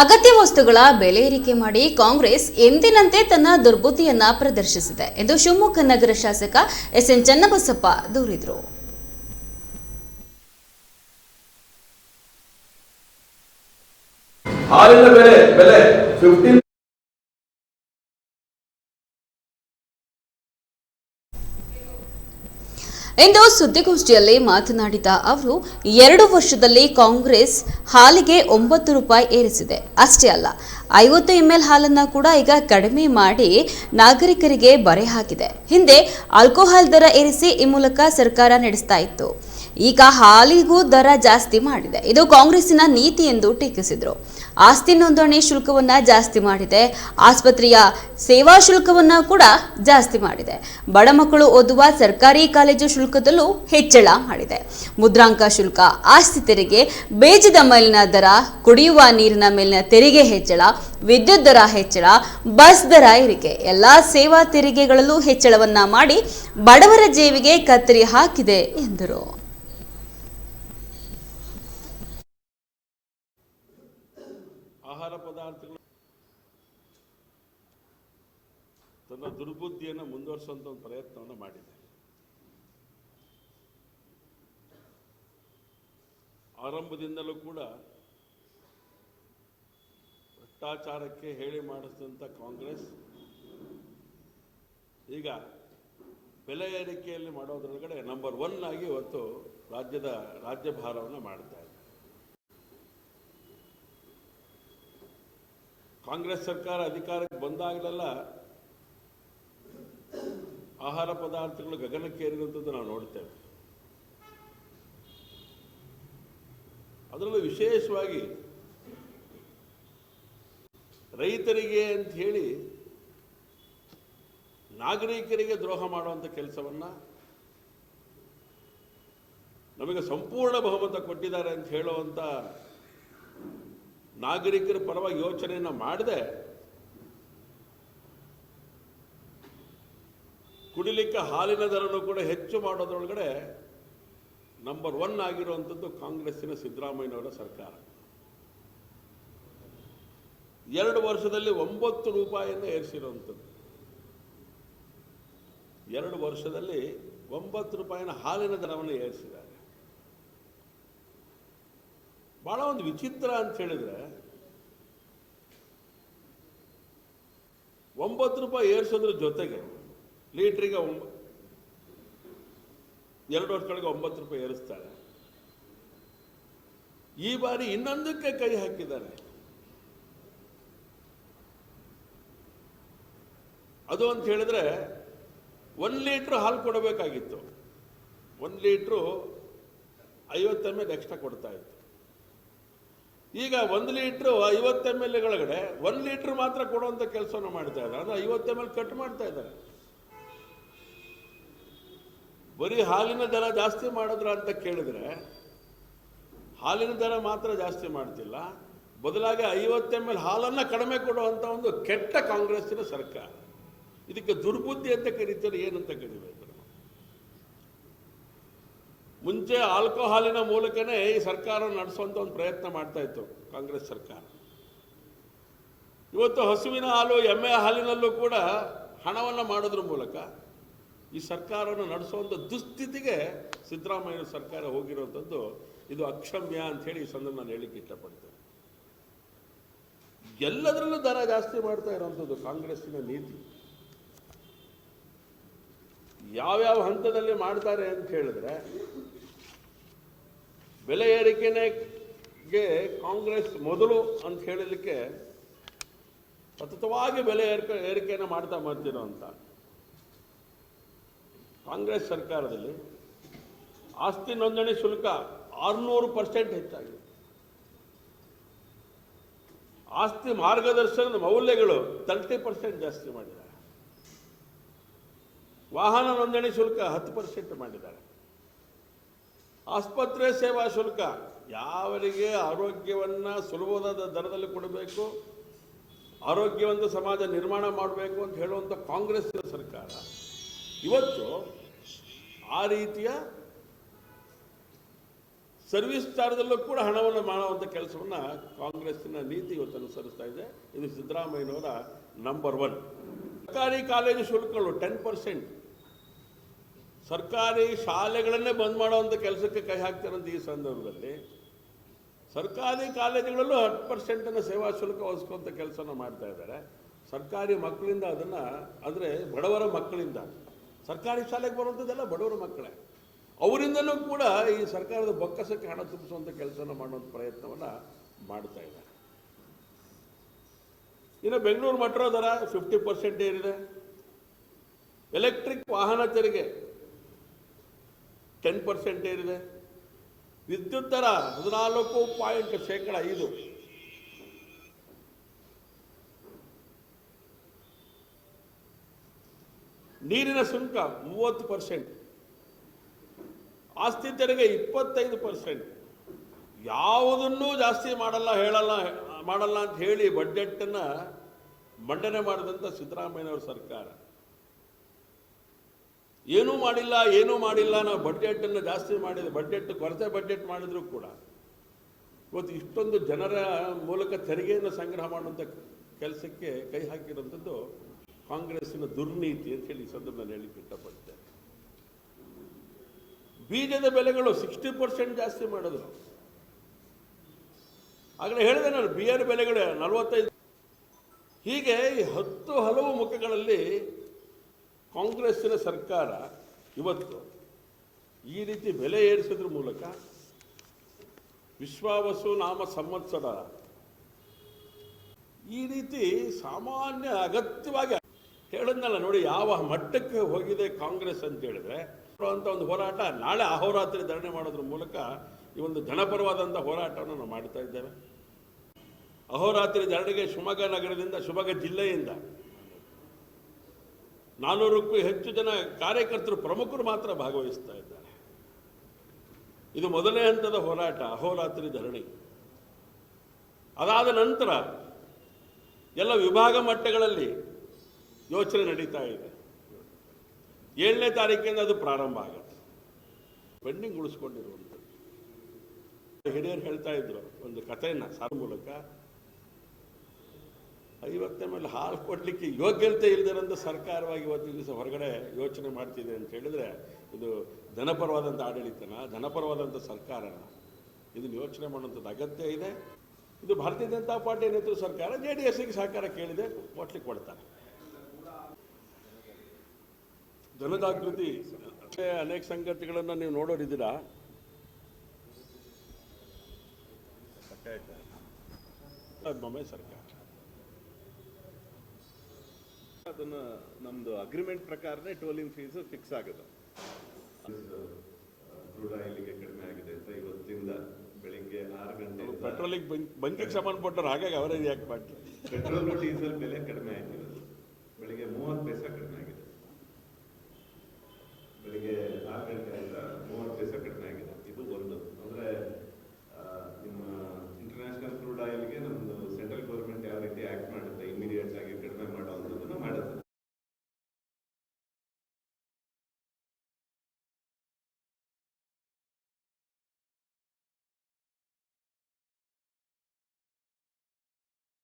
ಅಗತ್ಯ ವಸ್ತುಗಳ ಬೆಲೆ ಏರಿಕೆ ಮಾಡಿ ಕಾಂಗ್ರೆಸ್ ಎಂದಿನಂತೆ ತನ್ನ ದುರ್ಬುದ್ಧಿಯನ್ನ ಪ್ರದರ್ಶಿಸಿದೆ ಎಂದು ಶಿವಮೊಗ್ಗ ನಗರ ಶಾಸಕ ಎಸ್ ಎನ್ ಚನ್ನಬಸಪ್ಪ ದೂರಿದರು. ಹಾಲಿನ ಬೆಲೆ ಬೆಲೆ ಫಿಫ್ಟೀನ್ ಇಂದು ಸುದ್ದಿಗೋಷ್ಠಿಯಲ್ಲಿ ಮಾತನಾಡಿದ ಅವರು, ಎರಡು ವರ್ಷದಲ್ಲಿ ಕಾಂಗ್ರೆಸ್ ಹಾಲಿಗೆ ಒಂಬತ್ತು ರೂಪಾಯಿ ಏರಿಸಿದೆ. ಅಷ್ಟೇ ಅಲ್ಲ, ಐವತ್ತು ಎಂಎಲ್ ಹಾಲನ್ನ ಕೂಡ ಈಗ ಕಡಿಮೆ ಮಾಡಿ ನಾಗರಿಕರಿಗೆ ಬರೆ ಹಾಕಿದೆ. ಹಿಂದೆ ಆಲ್ಕೋಹಾಲ್ ದರ ಏರಿಸಿ ಈ ಮೂಲಕ ಸರ್ಕಾರ ನಡೆಸ್ತಾ ಇತ್ತು. ಈಗ ಹಾಲಿಗೂ ದರ ಜಾಸ್ತಿ ಮಾಡಿದೆ. ಇದು ಕಾಂಗ್ರೆಸ್ಸಿನ ನೀತಿ ಎಂದು ಟೀಕಿಸಿದರು. ಆಸ್ತಿ ನೋಂದಣಿ ಶುಲ್ಕವನ್ನ ಜಾಸ್ತಿ ಮಾಡಿದೆ. ಆಸ್ಪತ್ರೆಯ ಸೇವಾ ಶುಲ್ಕವನ್ನ ಕೂಡ ಜಾಸ್ತಿ ಮಾಡಿದೆ. ಬಡ ಮಕ್ಕಳು ಓದುವ ಸರ್ಕಾರಿ ಕಾಲೇಜು ಶುಲ್ಕದಲ್ಲೂ ಹೆಚ್ಚಳ ಮಾಡಿದೆ. ಮುದ್ರಾಂಕ ಶುಲ್ಕ, ಆಸ್ತಿ ತೆರಿಗೆ, ಬೇಜದ ಮೇಲಿನ ದರ, ಕುಡಿಯುವ ನೀರಿನ ಮೇಲಿನ ತೆರಿಗೆ ಹೆಚ್ಚಳ, ವಿದ್ಯುತ್ ದರ ಹೆಚ್ಚಳ, ಬಸ್ ದರ ಏರಿಕೆ ಎಲ್ಲಾ ಸೇವಾ ತೆರಿಗೆಗಳಲ್ಲೂ ಹೆಚ್ಚಳವನ್ನ ಮಾಡಿ ಬಡವರ ಜೇವಿಗೆ ಕತ್ತರಿ ಹಾಕಿದೆ ಎಂದರು ಆಹಾರ ಪದಾರ್ಥಗಳು ತನ್ನ ದುರ್ಬುದ್ಧಿಯನ್ನು ಮುಂದುವರಿಸುವಂಥ ಒಂದು ಪ್ರಯತ್ನವನ್ನು ಮಾಡಿದೆ ಆರಂಭದಿಂದಲೂ ಕೂಡ ಭ್ರಷ್ಟಾಚಾರಕ್ಕೆ ಹೇಳಿ ಮಾಡಿಸಿದಂಥ ಕಾಂಗ್ರೆಸ್ ಈಗ ಬೆಲೆ ಏರಿಕೆಯಲ್ಲಿ ಮಾಡೋದ್ರೊಳಗಡೆ ನಂಬರ್ ಒನ್ ಆಗಿ ಇವತ್ತು ರಾಜ್ಯದ ರಾಜ್ಯಭಾರವನ್ನು ಮಾಡ್ತಾ ಇದೆ. ಕಾಂಗ್ರೆಸ್ ಸರ್ಕಾರ ಅಧಿಕಾರಕ್ಕೆ ಬಂದಾಗಲೆಲ್ಲ ಆಹಾರ ಪದಾರ್ಥಗಳು ಗಗನಕ್ಕೇರಿದಂಥದ್ದು ನಾವು ನೋಡ್ತೇವೆ. ಅದರಲ್ಲೂ ವಿಶೇಷವಾಗಿ ರೈತರಿಗೆ ಅಂತ ಹೇಳಿ ನಾಗರಿಕರಿಗೆ ದ್ರೋಹ ಮಾಡುವಂಥ ಕೆಲಸವನ್ನು ನಮಗೆ ಸಂಪೂರ್ಣ ಬಹುಮತ ಕೊಟ್ಟಿದ್ದಾರೆ ಅಂತ ಹೇಳುವಂಥ ನಾಗರಿಕರ ಪರವಾಗಿ ಯೋಚನೆಯನ್ನು ಮಾಡದೆ. ಕುಡಿಲಿಕ್ಕೆ ಹಾಲಿನ ದರನು ಕೂಡ ಹೆಚ್ಚು ಮಾಡೋದ್ರೊಳಗಡೆ ನಂಬರ್ ಒನ್ ಆಗಿರುವಂಥದ್ದು ಕಾಂಗ್ರೆಸ್ಸಿನ ಸಿದ್ದರಾಮಯ್ಯನವರ ಸರ್ಕಾರ. ಎರಡು ವರ್ಷದಲ್ಲಿ ಒಂಬತ್ತು ರೂಪಾಯಿಯನ್ನು ಏರಿಸಿರುವಂಥದ್ದು. ಎರಡು ವರ್ಷದಲ್ಲಿ ಒಂಬತ್ತು ರೂಪಾಯಿನ ಹಾಲಿನ ದರವನ್ನು ಏರಿಸಿದ್ದಾರೆ. ಬಹಳ ಒಂದು ವಿಚಿತ್ರ ಅಂತ ಹೇಳಿದ್ರೆ ಒಂಬತ್ತು ರೂಪಾಯಿ ಏರಿಸೋದ್ರ ಜೊತೆಗೆ ಲೀಟ್ರಿಗೆ ಒಂಬ, ಎರಡು ವರ್ಷಗಳಿಗೆ ಒಂಬತ್ತು ರೂಪಾಯಿ ಏರಿಸ್ತಾರೆ. ಈ ಬಾರಿ ಇನ್ನೊಂದಕ್ಕೆ ಕೈ ಹಾಕಿದ್ದಾರೆ. ಅದು ಅಂತ ಹೇಳಿದ್ರೆ ಒಂದು ಲೀಟ್ರ್ ಹಾಲು ಕೊಡಬೇಕಾಗಿತ್ತು. ಒಂದು ಲೀಟ್ರು ಐವತ್ತು ಎಂ ಎಲ್ ಎಕ್ಸ್ಟ್ರಾ ಕೊಡ್ತಾ ಇತ್ತು. ಈಗ ಒಂದು ಲೀಟ್ರು ಐವತ್ತು ಎಂ ಎಲ್ ಒಳಗಡೆ ಒಂದು ಲೀಟ್ರ್ ಮಾತ್ರ ಕೊಡುವಂಥ ಕೆಲಸವನ್ನು ಮಾಡ್ತಾ ಇದ್ದಾರೆ. ಅಂದ್ರೆ ಐವತ್ತು ಎಲ್ ಕಟ್ ಮಾಡ್ತಾ ಇದ್ದಾರೆ. ಬರೀ ಹಾಲಿನ ದರ ಜಾಸ್ತಿ ಮಾಡಿದ್ರ ಅಂತ ಕೇಳಿದ್ರೆ, ಹಾಲಿನ ದರ ಮಾತ್ರ ಜಾಸ್ತಿ ಮಾಡ್ತಿಲ್ಲ, ಬದಲಾಗಿ ಐವತ್ತು ಎಂ ಎಲ್ ಹಾಲನ್ನು ಕಡಿಮೆ ಕೊಡುವಂಥ ಒಂದು ಕೆಟ್ಟ ಕಾಂಗ್ರೆಸ್ಸಿನ ಸರ್ಕಾರ. ಇದಕ್ಕೆ ದುರ್ಬುದ್ಧಿ ಅಂತ ಕರೀತಾರೆ, ಏನಂತ ಕರಿಬೇಕು? ಮುಂಚೆ ಆಲ್ಕೋಹಾಲಿನ ಮೂಲಕನೇ ಈ ಸರ್ಕಾರ ನಡೆಸುವಂಥ ಒಂದು ಪ್ರಯತ್ನ ಮಾಡ್ತಾ ಇತ್ತು ಕಾಂಗ್ರೆಸ್ ಸರ್ಕಾರ. ಇವತ್ತು ಹಸುವಿನ ಹಾಲು ಎಮ್ಮೆ ಹಾಲಿನಲ್ಲೂ ಕೂಡ ಹಣವನ್ನು ಮಾಡೋದ್ರ ಮೂಲಕ ಈ ಸರ್ಕಾರವನ್ನು ನಡೆಸುವಂಥ ದುಸ್ಥಿತಿಗೆ ಸಿದ್ದರಾಮಯ್ಯ ಸರ್ಕಾರ ಹೋಗಿರುವಂಥದ್ದು ಇದು ಅಕ್ಷಮ್ಯ ಅಂತ ಹೇಳಿ ಈ ಸಂದರ್ಭ ನಾನು ಹೇಳಿಕ್ಕೆ ಇಷ್ಟಪಡ್ತೇನೆ. ಎಲ್ಲದರಲ್ಲೂ ದರ ಜಾಸ್ತಿ ಮಾಡ್ತಾ ಇರುವಂಥದ್ದು ಕಾಂಗ್ರೆಸ್ಸಿನ ನೀತಿ. ಯಾವ್ಯಾವ ಹಂತದಲ್ಲಿ ಮಾಡ್ತಾರೆ ಅಂತ ಹೇಳಿದ್ರೆ, ಬೆಲೆ ಏರಿಕೆನೆಗೆ ಕಾಂಗ್ರೆಸ್ ಮೊದಲು ಅಂತ ಹೇಳಲಿಕ್ಕೆ ಸತತವಾಗಿ ಬೆಲೆ ಏರಿಕೆ ಏರಿಕೆಯನ್ನು ಮಾಡ್ತಾ ಬರ್ತಿರೋ ಅಂತ. ಕಾಂಗ್ರೆಸ್ ಸರ್ಕಾರದಲ್ಲಿ ಆಸ್ತಿ ನೋಂದಣಿ ಶುಲ್ಕ ಆರುನೂರು ಪರ್ಸೆಂಟ್ ಹೆಚ್ಚಾಗಿದೆ. ಆಸ್ತಿ ಮಾರ್ಗದರ್ಶನದ ಮೌಲ್ಯಗಳು ತರ್ಟಿ ಪರ್ಸೆಂಟ್ ಜಾಸ್ತಿ ಮಾಡಿದ್ದಾರೆ. ವಾಹನ ನೋಂದಣಿ ಶುಲ್ಕ ಹತ್ತು ಪರ್ಸೆಂಟ್ ಮಾಡಿದ್ದಾರೆ. ಆಸ್ಪತ್ರೆ ಸೇವಾ ಶುಲ್ಕ ಯಾವರಿಗೆ ಆರೋಗ್ಯವನ್ನು ಸುಲಭವಾದ ದರದಲ್ಲಿ ಕೊಡಬೇಕು, ಆರೋಗ್ಯವಂತ ಸಮಾಜ ನಿರ್ಮಾಣ ಮಾಡಬೇಕು ಅಂತ ಹೇಳುವಂಥ ಕಾಂಗ್ರೆಸ್ ಸರ್ಕಾರ ಇವತ್ತು ಆ ರೀತಿಯ ಸರ್ವಿಸ್ ಚಾರ್ಜಲ್ಲೂ ಕೂಡ ಹಣವನ್ನು ಮಾಡುವಂಥ ಕೆಲಸವನ್ನು ಕಾಂಗ್ರೆಸ್ಸಿನ ನೀತಿ ಇವತ್ತು ಅನುಸರಿಸ್ತಾ ಇದೆ. ಇದು ಸಿದ್ದರಾಮಯ್ಯನವರ ನಂಬರ್ ಒನ್ ಸರ್ಕಾರಿ ಕಾಲೇಜು ಶುಲ್ಕಗಳು ಟೆನ್ ಪರ್ಸೆಂಟ್ ಸರ್ಕಾರಿ ಶಾಲೆಗಳನ್ನೇ ಬಂದ್ ಮಾಡುವಂಥ ಕೆಲಸಕ್ಕೆ ಕೈ ಹಾಕ್ತಾರಂತ ಈ ಸಂದರ್ಭದಲ್ಲಿ ಸರ್ಕಾರಿ ಕಾಲೇಜುಗಳಲ್ಲೂ ಹತ್ತು ಪರ್ಸೆಂಟನ್ನು ಸೇವಾ ಶುಲ್ಕ ವಹಿಸ್ಕೊಂಥ ಕೆಲಸನ ಮಾಡ್ತಾ ಇದ್ದಾರೆ. ಸರ್ಕಾರಿ ಮಕ್ಕಳಿಂದ ಅದನ್ನು, ಅಂದರೆ ಬಡವರ ಮಕ್ಕಳಿಂದ. ಸರ್ಕಾರಿ ಶಾಲೆಗೆ ಬರುವಂಥದ್ದೆಲ್ಲ ಬಡವರ ಮಕ್ಕಳೇ. ಅವರಿಂದಲೂ ಕೂಡ ಈ ಸರ್ಕಾರದ ಬೊಕ್ಕಸಕ್ಕೆ ಹಣ ತುಂಬಿಸುವಂಥ ಕೆಲಸನ ಮಾಡುವಂಥ ಪ್ರಯತ್ನವನ್ನು ಮಾಡ್ತಾ ಇದ್ದಾರೆ. ಇನ್ನು ಬೆಂಗಳೂರು ಮೆಟ್ರೋ ದರ ಫಿಫ್ಟಿ ಪರ್ಸೆಂಟ್ ಏರಿದೆ. ಎಲೆಕ್ಟ್ರಿಕ್ ವಾಹನ ತೆರಿಗೆ ಟೆನ್ ಪರ್ಸೆಂಟ್ ಏರಿದೆ. ವಿದ್ಯುತ್ ದರ ಹದಿನಾಲ್ಕು ಪಾಯಿಂಟ್ ಶೇಕಡ ಐದು. ನೀರಿನ ಸುಂಕ ಮೂವತ್ತು ಪರ್ಸೆಂಟ್ ಆಸ್ತಿ ತೆರಿಗೆ ಇಪ್ಪತ್ತೈದು ಪರ್ಸೆಂಟ್ ಯಾವುದನ್ನೂ ಜಾಸ್ತಿ ಮಾಡಲ್ಲ, ಹೇಳಲ್ಲ, ಮಾಡಲ್ಲ ಅಂತ ಹೇಳಿ ಬಡ್ಜೆಟ್ಟನ್ನು ಮಂಡನೆ ಮಾಡಿದಂಥ ಸಿದ್ದರಾಮಯ್ಯನವ್ರ ಸರ್ಕಾರ. ಏನೂ ಮಾಡಿಲ್ಲ ಏನೂ ಮಾಡಿಲ್ಲ ನಾವು ಬಡ್ಜೆಟನ್ನು ಜಾಸ್ತಿ ಮಾಡಿದ, ಬಡ್ಜೆಟ್, ಕೊರತೆ ಬಡ್ಜೆಟ್ ಮಾಡಿದರೂ ಕೂಡ ಇವತ್ತು ಇಷ್ಟೊಂದು ಜನರ ಮೂಲಕ ತೆರಿಗೆಯನ್ನು ಸಂಗ್ರಹ ಮಾಡುವಂಥ ಕೆಲಸಕ್ಕೆ ಕೈ ಹಾಕಿರುವಂಥದ್ದು ಕಾಂಗ್ರೆಸ್ಸಿನ ದುರ್ನೀತಿ ಅಂತ ಹೇಳಿ ಸಂದರ್ಭದಲ್ಲಿ ಹೇಳಿಕ್ಕೆ ಇಷ್ಟಪಡ್ತೇನೆ ಬೀಜದ ಬೆಲೆಗಳು ಸಿಕ್ಸ್ಟಿ ಪರ್ಸೆಂಟ್ ಜಾಸ್ತಿ ಮಾಡಿದ್ರು. ಆಗಲೇ ಹೇಳಿದೆ ನಾನು ಬಿಯರ್ ಬೆಲೆಗಳು ನಲವತ್ತೈದು ಹೀಗೆ ಈ ಹತ್ತು ಹಲವು ಮುಖಗಳಲ್ಲಿ ಕಾಂಗ್ರೆಸ್ಸಿನ ಸರ್ಕಾರ ಇವತ್ತು ಈ ರೀತಿ ಬೆಲೆ ಏರಿಸೋದ್ರ ಮೂಲಕ ವಿಶ್ವಾವಸು ನಾಮ ಸಂವತ್ಸರ ಈ ರೀತಿ ಸಾಮಾನ್ಯ ಅಗತ್ಯವಾಗಿ ಹೇಳಿದ್ನಲ್ಲ ನೋಡಿ, ಯಾವ ಮಟ್ಟಕ್ಕೆ ಹೋಗಿದೆ ಕಾಂಗ್ರೆಸ್ ಅಂತ ಹೇಳಿದ್ರೆ ಅಂತ ಒಂದು ಹೋರಾಟ ನಾಳೆ ಅಹೋರಾತ್ರಿ ಧರಣಿ ಮಾಡೋದ್ರ ಮೂಲಕ ಈ ಒಂದು ಜನಪರವಾದಂಥ ಹೋರಾಟವನ್ನು ನಾವು ಮಾಡ್ತಾ ಇದ್ದೇವೆ. ಅಹೋರಾತ್ರಿ ಧರಣಿಗೆ ಶಿವಮೊಗ್ಗ ನಗರದಿಂದ, ಶಿವಮೊಗ್ಗ ಜಿಲ್ಲೆಯಿಂದ ನಾನ್ನೂರಕ್ಕೂ ಹೆಚ್ಚು ಜನ ಕಾರ್ಯಕರ್ತರು, ಪ್ರಮುಖರು ಮಾತ್ರ ಭಾಗವಹಿಸ್ತಾ ಇದ್ದಾರೆ. ಇದು ಮೊದಲನೇ ಹಂತದ ಹೋರಾಟ, ಅಹೋರಾತ್ರಿ ಧರಣಿ. ಅದಾದ ನಂತರ ಎಲ್ಲ ವಿಭಾಗ ಮಟ್ಟಗಳಲ್ಲಿ ಯೋಚನೆ ನಡೀತಾ ಇದೆ. ಏಳನೇ ತಾರೀಕಿಂದ ಅದು ಪ್ರಾರಂಭ ಆಗುತ್ತೆ. ಪೆಂಡಿಂಗ್ ಉಳಿಸ್ಕೊಂಡಿರುವಂಥದ್ದು. ಹಿರಿಯರು ಹೇಳ್ತಾ ಇದ್ರು ಒಂದು ಕಥೆಯನ್ನ ಸಾರ ಮೂಲಕ. ಐವತ್ತನೇ ಮೇಲೆ ಹಾಲು ಕೊಡಲಿಕ್ಕೆ ಯೋಗ್ಯತೆ ಇಲ್ಲದಿರೋಂಥ ಸರ್ಕಾರವಾಗಿ ಇವತ್ತಿನ ದಿವಸ ಹೊರಗಡೆ ಯೋಚನೆ ಮಾಡ್ತಿದೆ ಅಂತ ಹೇಳಿದ್ರೆ, ಇದು ಜನಪರವಾದಂಥ ಆಡಳಿತನ, ಧನಪರವಾದಂಥ ಸರ್ಕಾರನ. ಇದನ್ನು ಯೋಚನೆ ಮಾಡುವಂಥದ್ದು ಅಗತ್ಯ ಇದೆ. ಇದು ಭಾರತೀಯ ಜನತಾ ಪಾರ್ಟಿ ನೇತೃತ್ವ ಸರ್ಕಾರ ಜೆ ಡಿ ಎಸ್ಗೆ ಸಹಕಾರ ಕೇಳಿದೆ ಕೊಟ್ಲಿಕ್ಕೆ ಕೊಡ್ತಾರೆ. ಜನಜಾಗೃತಿ ಅನೇಕ ಸಂಗತಿಗಳನ್ನು ನೀವು ನೋಡೋರಿದ್ದೀರಾ? ಸರ್ಕಾರ ಅದನ್ನ ನಮ್ದು ಅಗ್ರಿಮೆಂಟ್ ಪ್ರಕಾರನೇ ಟೋಲಿಂಗ್ ಫೀಸ್ ಫಿಕ್ಸ್ ಆಗುತ್ತೆ. ಆಯಿಲ್ಗೆ ಕಡಿಮೆ ಆಗಿದೆ ಅಂತ ಇವತ್ತಿಂದ ಬೆಳಿಗ್ಗೆ ಆರು ಗಂಟೆ ಪೆಟ್ರೋಲಿಗೆ ಬಂಕಿಗೆ ಸಂಬಂಧಪಟ್ಟರು ಹಾಗಾಗಿ ಅವರೇ ಯಾಕೆ ಮಾಡಿ ಪೆಟ್ರೋಲ್ ಡೀಸೆಲ್ ಬೆಲೆ ಕಡಿಮೆ ಆಗಿರೋದು